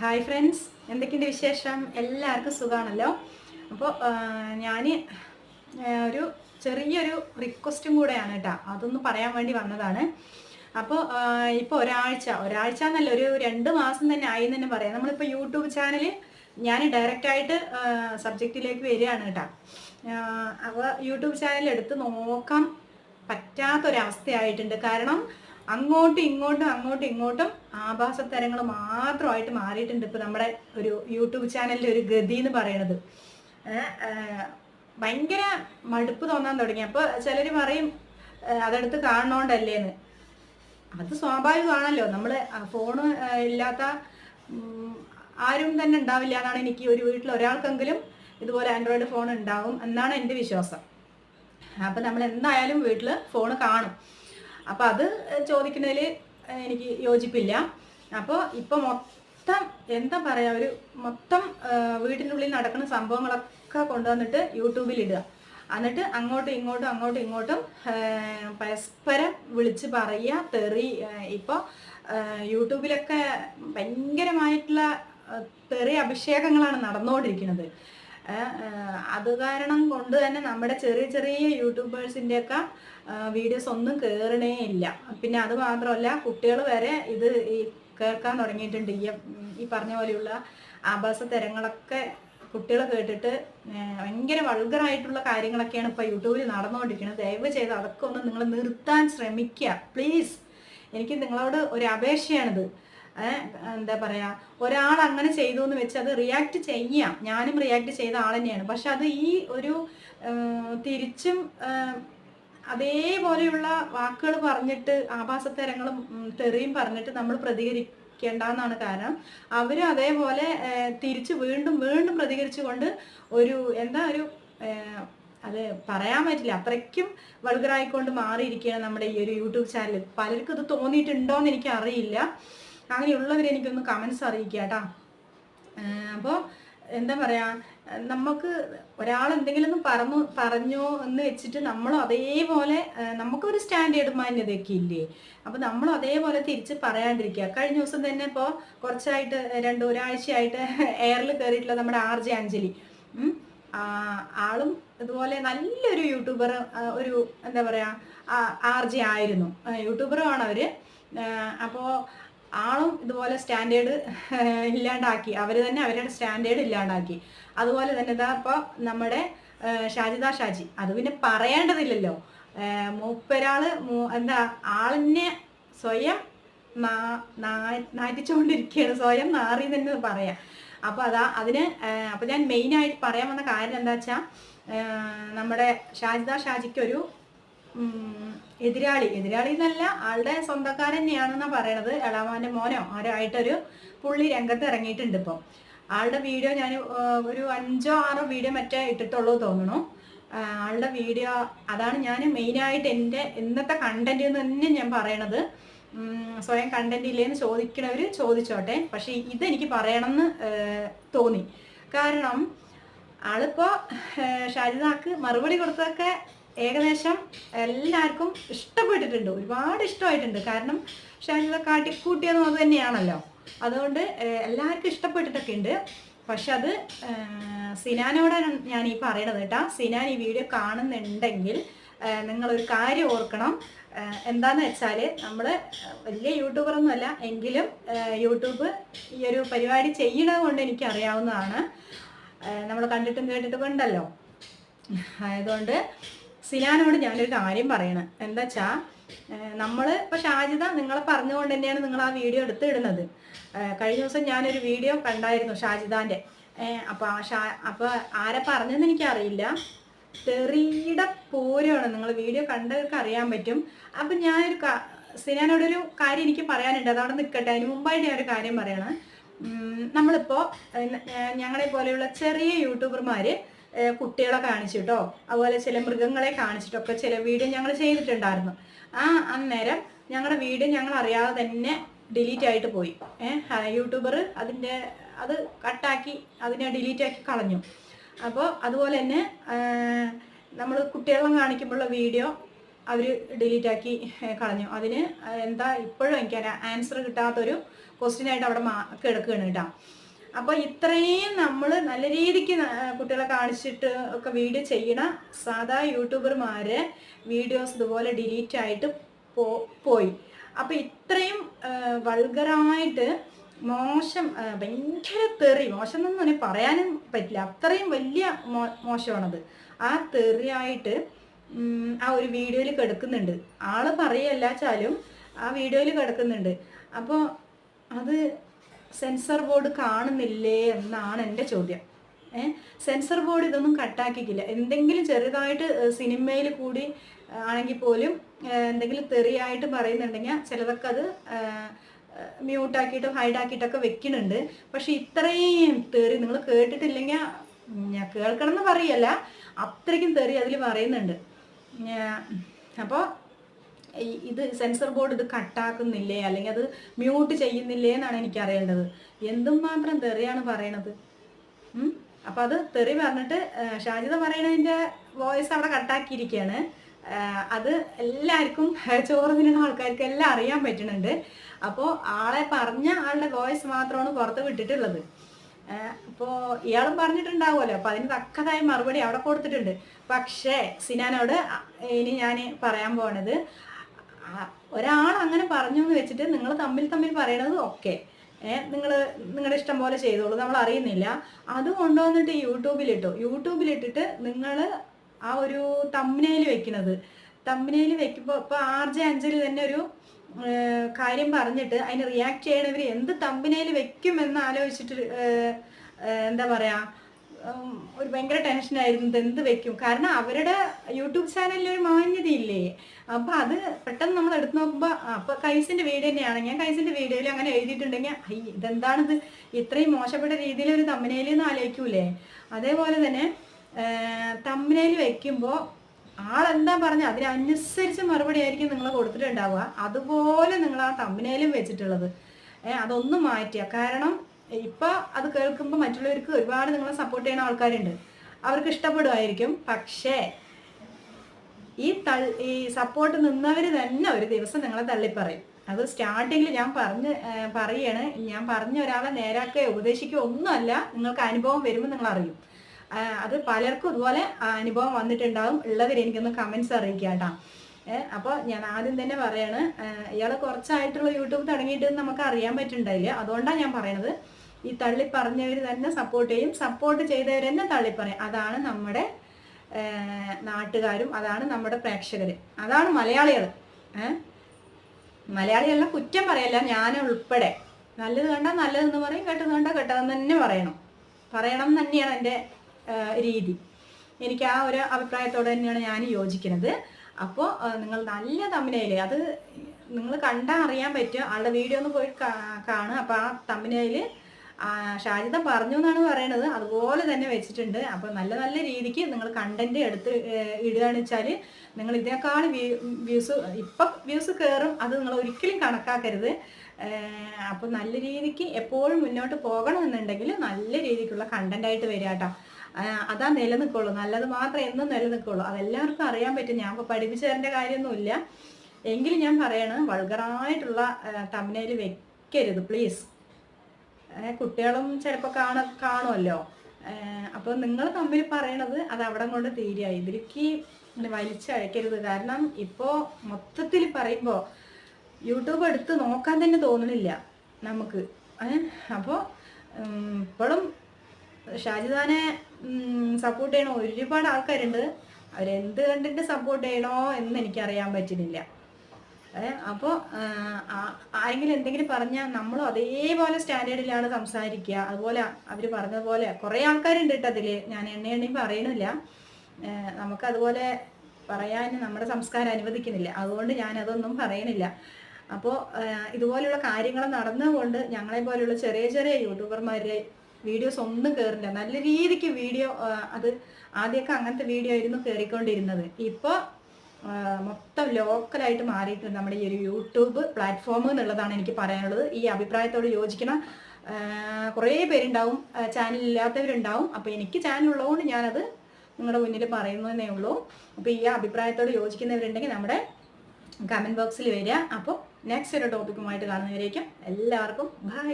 Hi friends എന്തൊക്കെയുണ്ട് വിശേഷം? എല്ലാവർക്കും സുഖമാണല്ലോ അപ്പോൾ ഞാൻ ഒരു ചെറിയൊരു റിക്വസ്റ്റും കൂടെയാണ് കേട്ടോ അതൊന്ന് പറയാൻ വേണ്ടി വന്നതാണ്. അപ്പോൾ ഇപ്പോൾ ഒരാഴ്ച ഒരാഴ്ച എന്നല്ല ഒരു രണ്ട് മാസം തന്നെ ആയി എന്ന് തന്നെ പറയാം. നമ്മളിപ്പോൾ യൂട്യൂബ് ചാനൽ ഞാൻ ഡയറക്റ്റായിട്ട് സബ്ജക്റ്റിലേക്ക് വരികയാണ് കേട്ടോ അപ്പോൾ യൂട്യൂബ് ചാനൽ എടുത്ത് നോക്കാൻ പറ്റാത്തൊരവസ്ഥയായിട്ടുണ്ട്. കാരണം അങ്ങോട്ടും ഇങ്ങോട്ടും അങ്ങോട്ടും ഇങ്ങോട്ടും ആഭാസ ആഭാസത്തരങ്ങൾ മാത്രമായിട്ട് മാറിയിട്ടുണ്ട് ഇപ്പൊ നമ്മുടെ ഒരു യൂട്യൂബ് ചാനലിന്റെ ഒരു ഗതി എന്ന് പറയണത്. ഭയങ്കര മടുപ്പ് തോന്നാൻ തുടങ്ങി. അപ്പൊ ചിലര് പറയും അതെടുത്ത് കാണണോണ്ടല്ലേന്ന്. അത് സ്വാഭാവികമാണല്ലോ. നമ്മൾ ഫോണ് ഇല്ലാത്ത ആരും തന്നെ ഉണ്ടാവില്ല എന്നാണ് എനിക്ക് ഒരു വീട്ടിൽ ഒരാൾക്കെങ്കിലും ഇതുപോലെ ആൻഡ്രോയിഡ് ഫോൺ ഉണ്ടാവും എന്നാണ് എന്റെ വിശ്വാസം. അപ്പം നമ്മൾ എന്തായാലും വീട്ടിൽ ഫോൺ കാണും. അപ്പം അത് ചോദിക്കുന്നതിൽ എനിക്ക് യോജിപ്പില്ല. അപ്പോൾ ഇപ്പോൾ മൊത്തം എന്താ പറയുക ഒരു മൊത്തം വീടിനുള്ളിൽ നടക്കുന്ന സംഭവങ്ങളൊക്കെ കൊണ്ടുവന്നിട്ട് യൂട്യൂബിൽ ഇടുക എന്നിട്ട് അങ്ങോട്ടും ഇങ്ങോട്ടും അങ്ങോട്ടും ഇങ്ങോട്ടും പരസ്പരം വിളിച്ച് പറയുക തെറി ഇപ്പോൾ യൂട്യൂബിലൊക്കെ ഭയങ്കരമായിട്ടുള്ള തെറി അഭിഷേകങ്ങളാണ് നടന്നുകൊണ്ടിരിക്കുന്നത്. അത് കാരണം കൊണ്ട് തന്നെ നമ്മുടെ ചെറിയ ചെറിയ യൂട്യൂബേഴ്സിന്റെയൊക്കെ വീഡിയോസ് ഒന്നും കയറണേ ഇല്ല. പിന്നെ അത് മാത്രമല്ല കുട്ടികൾ വരെ ഇത് ഈ കേൾക്കാൻ തുടങ്ങിയിട്ടുണ്ട്. ഈ ഈ പറഞ്ഞ പോലെയുള്ള ആഭാസ തരങ്ങളൊക്കെ കുട്ടികൾ കേട്ടിട്ട് ഭയങ്കര വൾഗറായിട്ടുള്ള കാര്യങ്ങളൊക്കെയാണ് ഇപ്പോൾ യൂട്യൂബിൽ നടന്നുകൊണ്ടിരിക്കുന്നത്. ദയവ് ചെയ്ത് അതൊക്കെ ഒന്ന് നിങ്ങൾ നിർത്താൻ ശ്രമിക്കുക. പ്ലീസ് എനിക്ക് നിങ്ങളോട് ഒരു അപേക്ഷയാണിത്. എന്താ പറയാ ഒരാൾ അങ്ങനെ ചെയ്തു എന്ന് വെച്ചാൽ അത് റിയാക്ട് ചെയ്യാം. ഞാനും റിയാക്ട് ചെയ്ത ആൾ തന്നെയാണ്. പക്ഷെ അത് ഈ ഒരു തിരിച്ചും അതേപോലെയുള്ള വാക്കുകൾ പറഞ്ഞിട്ട് ആഭാസത്തരങ്ങളും തെറിയും പറഞ്ഞിട്ട് നമ്മൾ പ്രതികരിക്കേണ്ടെന്നാണ് കാരണം അവരും അതേപോലെ തിരിച്ച് വീണ്ടും വീണ്ടും പ്രതികരിച്ചുകൊണ്ട് ഒരു എന്താ ഒരു അത് പറയാൻ പറ്റില്ല. അത്രയ്ക്കും വൾഗറായിക്കൊണ്ട് മാറിയിരിക്കുകയാണ് നമ്മുടെ ഈ ഒരു യൂട്യൂബ് ചാനൽ പലർക്കും ഇത് തോന്നിയിട്ടുണ്ടോ എന്ന് എനിക്ക് അറിയില്ല അങ്ങനെയുള്ളവർ എനിക്കൊന്ന് കമൻസ് അറിയിക്കുക കേട്ടോ അപ്പോൾ എന്താ പറയുക നമുക്ക് ഒരാൾ എന്തെങ്കിലും പറഞ്ഞു പറഞ്ഞോ എന്ന് വെച്ചിട്ട് നമ്മളും അതേപോലെ നമുക്കൊരു സ്റ്റാൻഡേർഡ് മാന്യതയൊക്കെ ഇല്ലേ? അപ്പൊ നമ്മളും അതേപോലെ തിരിച്ച് പറയാണ്ടിരിക്കുക. കഴിഞ്ഞ ദിവസം തന്നെ ഇപ്പോൾ കുറച്ചായിട്ട് രണ്ട് ഒരാഴ്ചയായിട്ട് എയറിൽ കയറിയിട്ടുള്ള നമ്മുടെ ആർ ജെ അഞ്ജലി ആളും ഇതുപോലെ നല്ലൊരു യൂട്യൂബർ ഒരു എന്താ പറയുക ആർ ജെ ആയിരുന്നു. യൂട്യൂബറും ആണ് അവർ. അപ്പോൾ ആളും ഇതുപോലെ സ്റ്റാൻഡേർഡ് ഇല്ലാണ്ടാക്കി. അവർ തന്നെ അവരുടെ സ്റ്റാൻഡേർഡ് ഇല്ലാണ്ടാക്കി. അതുപോലെ തന്നെ ഇതാ ഇപ്പോൾ നമ്മുടെ ഷാജിദ ഷാജി. അത് പിന്നെ പറയേണ്ടതില്ലല്ലോ. മൂപ്പരാൾ എന്താ ആളിനെ സ്വയം നാറ്റിച്ചുകൊണ്ടിരിക്കുകയാണ്. സ്വയം നാറി തന്നെ പറയാം. അപ്പോൾ അതാ അതിന് അപ്പോൾ ഞാൻ മെയിനായിട്ട് പറയാൻ വന്ന കാര്യം എന്താ വെച്ചാൽ നമ്മുടെ ഷാജിദ ഷാജിക്കൊരു എതിരാളി. എതിരാളി എന്നല്ല ആളുടെ സ്വന്തക്കാരൻ തന്നെയാണെന്ന പറയണത് എളാമാന്റെ മോനോ ആരോ ആയിട്ടൊരു പുള്ളി രംഗത്ത് ഇറങ്ങിയിട്ടുണ്ട് ഇപ്പം. ആളുടെ വീഡിയോ ഞാൻ ഒരു അഞ്ചോ ആറോ വീഡിയോ മറ്റേ ഇട്ടിട്ടുള്ളൂ തോന്നുന്നു ആളുടെ വീഡിയോ അതാണ് ഞാൻ മെയിനായിട്ട് എന്റെ ഇന്നത്തെ കണ്ടന്റ് എന്ന് തന്നെ ഞാൻ പറയണത്. സ്വയം കണ്ടന്റ് ഇല്ലേന്ന് ചോദിക്കണവർ ചോദിച്ചോട്ടെ. പക്ഷേ ഇതെനിക്ക് പറയണമെന്ന് തോന്നി. കാരണം ആളിപ്പോ ഏഹ്, ഷാജിദാക്ക് മറുപടി കൊടുത്തതൊക്കെ ഏകദേശം എല്ലാവർക്കും ഇഷ്ടപ്പെട്ടിട്ടുണ്ട്. ഒരുപാട് ഇഷ്ടമായിട്ടുണ്ട്. കാരണം ഷാജിദ കാട്ടിക്കൂട്ടിയതും അത് തന്നെയാണല്ലോ. അതുകൊണ്ട് എല്ലാവർക്കും ഇഷ്ടപ്പെട്ടിട്ടൊക്കെ ഉണ്ട്. പക്ഷെ അത് സിനാനോടാണ് ഞാൻ ഈ പറയണത് കേട്ടാ. സിനാൻ ഈ വീഡിയോ കാണുന്നുണ്ടെങ്കിൽ നിങ്ങളൊരു കാര്യം ഓർക്കണം. എന്താന്ന് വെച്ചാൽ നമ്മൾ വലിയ യൂട്യൂബറൊന്നുമല്ല. എങ്കിലും യൂട്യൂബ് ഈ ഒരു പരിപാടി ചെയ്യണത് കൊണ്ട് എനിക്ക് അറിയാവുന്നതാണ് നമ്മൾ കണ്ടിട്ടും കേട്ടിട്ടും ഉണ്ടല്ലോ. ആയതുകൊണ്ട് സിനാനോട് ഞാനൊരു കാര്യം പറയണം. എന്താ വെച്ചാ നമ്മൾ ഇപ്പൊ ഷാജിത നിങ്ങളെ പറഞ്ഞുകൊണ്ട് തന്നെയാണ് നിങ്ങൾ ആ വീഡിയോ എടുത്തിടുന്നത്. ഇടുന്നത് കഴിഞ്ഞ ദിവസം ഞാനൊരു വീഡിയോ കണ്ടായിരുന്നു ഷാജിദാന്റെ അപ്പോൾ അപ്പൊ ആ ഷാ അപ്പൊ ആരെ പറഞ്ഞെന്ന് എനിക്കറിയില്ല. തെറിയുടെ പൂരമാണ്. നിങ്ങൾ വീഡിയോ കണ്ടവർക്ക് അറിയാൻ പറ്റും. അപ്പൊ ഞാനൊരു സിനാനോടൊരു കാര്യം എനിക്ക് പറയാനുണ്ട്. അതവിടെ നിൽക്കട്ടെ അതിന് മുമ്പായിട്ട് ഞാനൊരു കാര്യം പറയണം. നമ്മളിപ്പോ ഞങ്ങളെ പോലെയുള്ള ചെറിയ യൂട്യൂബർമാര് കുട്ടികളെ കാണിച്ചിട്ടോ അതുപോലെ ചില മൃഗങ്ങളെ കാണിച്ചിട്ടൊക്കെ ചില വീഡിയോ ഞങ്ങൾ ചെയ്തിട്ടുണ്ടായിരുന്നു. ആ അന്നേരം ഞങ്ങളുടെ വീഡിയോ ഞങ്ങൾ അറിയാതെ തന്നെ ഡിലീറ്റ് ആയിട്ട് പോയി. ഏഹ് യൂട്യൂബർ അതിന്റെ അത് കട്ടാക്കി അതിനെ ഡിലീറ്റ് ആക്കി കളഞ്ഞു. അപ്പോൾ അതുപോലെ തന്നെ നമ്മൾ കുട്ടികളെ കാണിക്കുമ്പോഴുള്ള വീഡിയോ അവർ ഡിലീറ്റ് ആക്കി കളഞ്ഞു. അതിന് എന്താ ഇപ്പോഴും എനിക്ക് ആൻസർ കിട്ടാത്തൊരു ക്വസ്റ്റ്യനായിട്ട് അവിടെ മാ കിടക്കുകയാണ് കേട്ടോ. അപ്പോൾ ഇത്രയും നമ്മൾ നല്ല രീതിക്ക് കുട്ടികളെ കാണിച്ചിട്ട് ഒക്കെ വീഡിയോ ചെയ്യണ സാധാ യൂട്യൂബർമാരെ വീഡിയോസ് ഇതുപോലെ ഡിലീറ്റ് ആയിട്ട് പോയി. അപ്പോൾ ഇത്രയും വൾഗറായിട്ട് മോശം ഭയങ്കര തെറി മോശം എന്നൊന്നും എനിക്ക് പറയാനും പറ്റില്ല. അത്രയും വലിയ മോ- മോശമാണത്. ആ തെറിയായിട്ട് ആ ഒരു വീഡിയോയിൽ കിടക്കുന്നുണ്ട്. ആൾ പറയല്ല ചാലും ആ വീഡിയോയിൽ കിടക്കുന്നുണ്ട്. അപ്പോൾ അത് സെൻസർ ബോർഡ് കാണുന്നില്ലേ എന്നാണ് എന്റെ ചോദ്യം. സെൻസർ ബോർഡ് ഇതൊന്നും കട്ടാക്കിക്കില്ല. എന്തെങ്കിലും ചെറുതായിട്ട് സിനിമയിൽ കൂടി ആണെങ്കിൽ പോലും എന്തെങ്കിലും തെറിയായിട്ട് പറയുന്നുണ്ടെങ്കിൽ ചിലതൊക്കെ അത് മ്യൂട്ടാക്കിയിട്ടും ഹൈഡാക്കിയിട്ടൊക്കെ വെക്കുന്നുണ്ട്. പക്ഷെ ഇത്രയും തെറി നിങ്ങൾ കേട്ടിട്ടില്ലെങ്കിൽ ഞാൻ കേൾക്കണം എന്ന് പറയല്ല. അത്രയ്ക്കും തെറി അതിൽ പറയുന്നുണ്ട്. അപ്പോൾ ഇത് സെൻസർ ബോർഡ് ഇത് കട്ടാക്കുന്നില്ലേ അല്ലെങ്കിൽ അത് മ്യൂട്ട് ചെയ്യുന്നില്ലേ എന്നാണ് എനിക്ക് അറിയേണ്ടത് എന്തും മാത്രം തെറിയാണ് പറയണത്. അപ്പൊ അത് തെറി പറഞ്ഞിട്ട് ഷാജിത പറയണതിന്റെ വോയിസ് അവിടെ കട്ടാക്കിയിരിക്കുകയാണ് അത് എല്ലാവർക്കും ചോറ് തിന്നുന്ന ആൾക്കാർക്ക് എല്ലാം അറിയാൻ പറ്റുന്നുണ്ട്. അപ്പോൾ ആളെ പറഞ്ഞ ആളുടെ വോയിസ് മാത്രമാണ് പുറത്ത് വിട്ടിട്ടുള്ളത്. അപ്പോൾ ഇയാളും പറഞ്ഞിട്ടുണ്ടാവുമല്ലോ. അപ്പോൾ അതിന് തക്കതായ മറുപടി അവിടെ കൊടുത്തിട്ടുണ്ട്. പക്ഷേ സിനാനോട് ഇനി ഞാൻ പറയാൻ പോണത് ഒരാൾ അങ്ങനെ പറഞ്ഞു എന്ന് വെച്ചിട്ട് നിങ്ങൾ തമ്മിൽ തമ്മിൽ പറയണത് ഓക്കെ നിങ്ങൾ നിങ്ങളുടെ ഇഷ്ടം പോലെ ചെയ്തോളൂ നമ്മൾ അറിയുന്നില്ല. അത് കൊണ്ടുവന്നിട്ട് യൂട്യൂബിലിട്ടു. യൂട്യൂബിലിട്ടിട്ട് നിങ്ങൾ ആ ഒരു തമ്മിനയിൽ വെക്കുന്നത് തമ്മിനയിൽ വെക്കുമ്പോൾ ഇപ്പോൾ ആർ ജെ അഞ്ചലി തന്നെ ഒരു കാര്യം പറഞ്ഞിട്ട് അതിന് റിയാക്ട് ചെയ്യണവർ എന്ത് തമ്പിനയിൽ വെക്കുമെന്ന് ആലോചിച്ചിട്ട് ഏഹ്, ഏഹ്, എന്താ പറയാ ഉം, ഒരു ഭയങ്കര ടെൻഷനായിരുന്നു എന്ത് വെക്കും? കാരണം അവരുടെ യൂട്യൂബ് ചാനലിൽ ഒരു മാന്യതയില്ലേ? അപ്പൊ അത് പെട്ടെന്ന് നമ്മൾ എടുത്തു നോക്കുമ്പോൾ അപ്പൊ കൈസിന്റെ വീഡിയോ തന്നെയാണ്. ഞാൻ കൈസിന്റെ വീഡിയോയിൽ അങ്ങനെ എഴുതിയിട്ടുണ്ടെങ്കിൽ ഐ ഇതെന്താണിത്? ഇത്രയും മോശപ്പെട്ട രീതിയിൽ ഒരു തമ്മനയിൽ ആലോചിക്കൂലേ? അതേപോലെ തന്നെ തമ്മനയിൽ വെക്കുമ്പോൾ ആളെന്താ പറഞ്ഞ അതിനനുസരിച്ച് മറുപടി ആയിരിക്കും നിങ്ങൾ കൊടുത്തിട്ടുണ്ടാവുക. അതുപോലെ നിങ്ങൾ ആ തമ്മനയിലും വെച്ചിട്ടുള്ളത്. അതൊന്നും മാറ്റിയ കാരണം ഇപ്പൊ അത് കേൾക്കുമ്പോൾ മറ്റുള്ളവർക്ക് ഒരുപാട് നിങ്ങളെ സപ്പോർട്ട് ചെയ്യുന്ന ആൾക്കാരുണ്ട്. അവർക്ക് ഇഷ്ടപ്പെടുമായിരിക്കും. പക്ഷേ ഈ ഈ സപ്പോർട്ട് നിന്നവർ തന്നെ ഒരു ദിവസം നിങ്ങളെ തള്ളിപ്പറയും. അത് സ്റ്റാർട്ടിങ്ങിൽ ഞാൻ പറഞ്ഞ് പറയാണ്. ഞാൻ പറഞ്ഞ ഒരാളെ നേരാക്കുകയോ ഉപദേശിക്കുകയോ ഒന്നുമല്ല. നിങ്ങൾക്ക് അനുഭവം വരുമ്പോൾ നിങ്ങൾ അറിയും. അത് പലർക്കും ഇതുപോലെ അനുഭവം വന്നിട്ടുണ്ടാവും. ഉള്ളവർ എനിക്കൊന്ന് കമൻസ് അറിയിക്കുക കേട്ടോ. അപ്പോൾ ഞാൻ ആദ്യം തന്നെ പറയാണ് ഇയാൾ കുറച്ചായിട്ടുള്ള യൂട്യൂബ് തുടങ്ങിയിട്ട് നമുക്ക് അറിയാൻ പറ്റുന്നുണ്ടായില്ല. അതുകൊണ്ടാണ് ഞാൻ പറയണത്. ഈ തള്ളി പറഞ്ഞവർ തന്നെ സപ്പോർട്ട് ചെയ്യും. സപ്പോർട്ട് ചെയ്തവർ തന്നെ തള്ളി പറയും. അതാണ് നമ്മുടെ നാട്ടുകാരും അതാണ് നമ്മുടെ പ്രേക്ഷകർ അതാണ് മലയാളികൾ മലയാളികളെ കുറ്റം പറയല്ല. ഞാൻ ഉൾപ്പെടെ. നല്ലത് കണ്ടാൽ നല്ലതെന്ന് പറയും കെട്ടെന്ന് കണ്ടാൽ കെട്ടതെന്ന് തന്നെ പറയണം. പറയണം തന്നെയാണ് എന്റെ രീതി. എനിക്ക് ആ ഒരു അഭിപ്രായത്തോടെ തന്നെയാണ് ഞാൻ യോജിക്കുന്നത്. അപ്പോൾ നിങ്ങൾ നല്ല തമ്മിനയിൽ അത് നിങ്ങൾ കണ്ടാൽ അറിയാൻ പറ്റും. ആളുടെ വീഡിയോ ഒന്ന് പോയി കാണുക. അപ്പോൾ ആ തമ്മിനയിൽ ഷാജിദ പറഞ്ഞു എന്നാണ് പറയണത്. അതുപോലെ തന്നെ വെച്ചിട്ടുണ്ട്. അപ്പോൾ നല്ല നല്ല രീതിക്ക് നിങ്ങൾ കണ്ടന്റ് എടുത്ത് ഇടുകയാണ് വെച്ചാൽ നിങ്ങൾ ഇതിനേക്കാൾ വ്യൂസ് ഇപ്പം വ്യൂസ് കയറും. അത് നിങ്ങൾ ഒരിക്കലും കണക്കാക്കരുത്. അപ്പോൾ നല്ല രീതിക്ക് എപ്പോഴും മുന്നോട്ട് പോകണമെന്നുണ്ടെങ്കിൽ നല്ല രീതിക്കുള്ള കണ്ടന്റ് ആയിട്ട് വരിക കേട്ടോ. അതാ നിലനിൽക്കുള്ളൂ. നല്ലത് മാത്രം എന്നും നിലനിൽക്കുള്ളൂ. അതെല്ലാവർക്കും അറിയാൻ പറ്റും. ഞാൻ ഇപ്പോൾ പഠിപ്പിച്ചു തരേണ്ട കാര്യമൊന്നുമില്ല. എങ്കിലും ഞാൻ പറയണ വൾഗറായിട്ടുള്ള തമ്മിനയിൽ വെക്കരുത്. പ്ലീസ് കുട്ടികളും ചിലപ്പോൾ കാണ കാണുമല്ലോ അപ്പോൾ നിങ്ങൾ തമ്മിൽ പറയണത് അത് അവിടെ കൊണ്ട് തീരുക ഇതിലേക്ക് വലിച്ചഴക്കരുത് കാരണം ഇപ്പോൾ മൊത്തത്തിൽ പറയുമ്പോൾ യൂട്യൂബ് എടുത്ത് നോക്കാൻ തന്നെ തോന്നണില്ല നമുക്ക്. അപ്പോൾ ഇപ്പോഴും ഷാജിദാനെ സപ്പോർട്ട് ചെയ്യണ ഒരുപാട് ആൾക്കാരുണ്ട്. അവരെന്ത് കണ്ടിട്ട് സപ്പോർട്ട് ചെയ്യണോ എന്ന് എനിക്കറിയാൻ പറ്റുന്നില്ല. അപ്പോൾ ആരെങ്കിലും എന്തെങ്കിലും പറഞ്ഞാൽ നമ്മളും അതേപോലെ സ്റ്റാൻഡേർഡിലാണ് സംസാരിക്കുക. അതുപോലെ അവർ പറഞ്ഞതുപോലെ കുറേ ആൾക്കാരുണ്ട് കേട്ടോ അതിൽ ഞാൻ എണ്ണ എണ്ണയും പറയണില്ല. നമുക്കതുപോലെ പറയാൻ നമ്മുടെ സംസ്കാരം അനുവദിക്കുന്നില്ല. അതുകൊണ്ട് ഞാൻ അതൊന്നും പറയണില്ല. അപ്പോൾ ഇതുപോലെയുള്ള കാര്യങ്ങൾ നടന്നുകൊണ്ട് ഞങ്ങളെ പോലെയുള്ള ചെറിയ ചെറിയ യൂട്യൂബർമാരുടെ വീഡിയോസ് ഒന്നും കയറില്ല നല്ല രീതിക്ക് വീഡിയോ അത് ആദ്യമൊക്കെ അങ്ങനത്തെ വീഡിയോ ആയിരുന്നു കയറിക്കൊണ്ടിരുന്നത് ഇപ്പോൾ മൊത്തം ലോക്കലായിട്ട് മാറിയിട്ടുണ്ട് നമ്മുടെ ഈ ഒരു യൂട്യൂബ് പ്ലാറ്റ്ഫോം എന്നുള്ളതാണ് എനിക്ക് പറയാനുള്ളത്. ഈ അഭിപ്രായത്തോട് യോജിക്കണ. കുറേ പേരുണ്ടാവും. ചാനൽ ഇല്ലാത്തവരുണ്ടാവും. അപ്പോൾ എനിക്ക് ചാനൽ ഉള്ളതുകൊണ്ട് ഞാനത് നിങ്ങളുടെ മുന്നിൽ പറയുന്നതേ ഉള്ളൂ. അപ്പോൾ ഈ അഭിപ്രായത്തോട് യോജിക്കുന്നവരുണ്ടെങ്കിൽ നമ്മുടെ കമന്റ് ബോക്സിൽ വരിക. അപ്പോൾ നെക്സ്റ്റ് ഒരു ടോപ്പിക്കുമായിട്ട് കാണുന്നവരേക്കും എല്ലാവർക്കും ബൈ